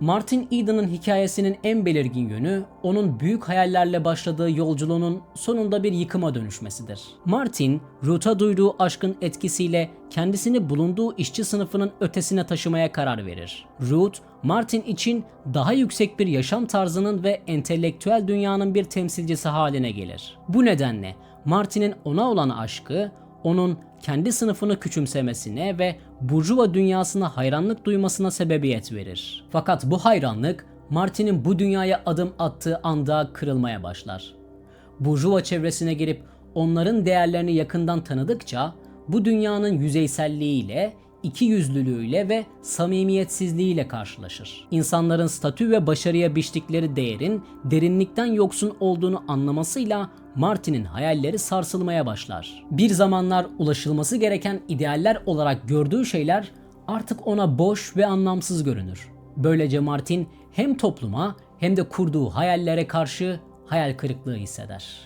Martin Eden'ın hikayesinin en belirgin yönü onun büyük hayallerle başladığı yolculuğunun sonunda bir yıkıma dönüşmesidir. Martin, Ruth'a duyduğu aşkın etkisiyle kendisini bulunduğu işçi sınıfının ötesine taşımaya karar verir. Ruth, Martin için daha yüksek bir yaşam tarzının ve entelektüel dünyanın bir temsilcisi haline gelir. Bu nedenle Martin'in ona olan aşkı onun kendi sınıfını küçümsemesine ve burjuva dünyasına hayranlık duymasına sebebiyet verir. Fakat bu hayranlık Martin'in bu dünyaya adım attığı anda kırılmaya başlar. Burjuva çevresine girip onların değerlerini yakından tanıdıkça bu dünyanın yüzeyselliğiyle, iki yüzlülüğüyle ve samimiyetsizliğiyle karşılaşır. İnsanların statü ve başarıya biçtikleri değerin derinlikten yoksun olduğunu anlamasıyla Martin'in hayalleri sarsılmaya başlar. Bir zamanlar ulaşılması gereken idealler olarak gördüğü şeyler artık ona boş ve anlamsız görünür. Böylece Martin hem topluma hem de kurduğu hayallere karşı hayal kırıklığı hisseder.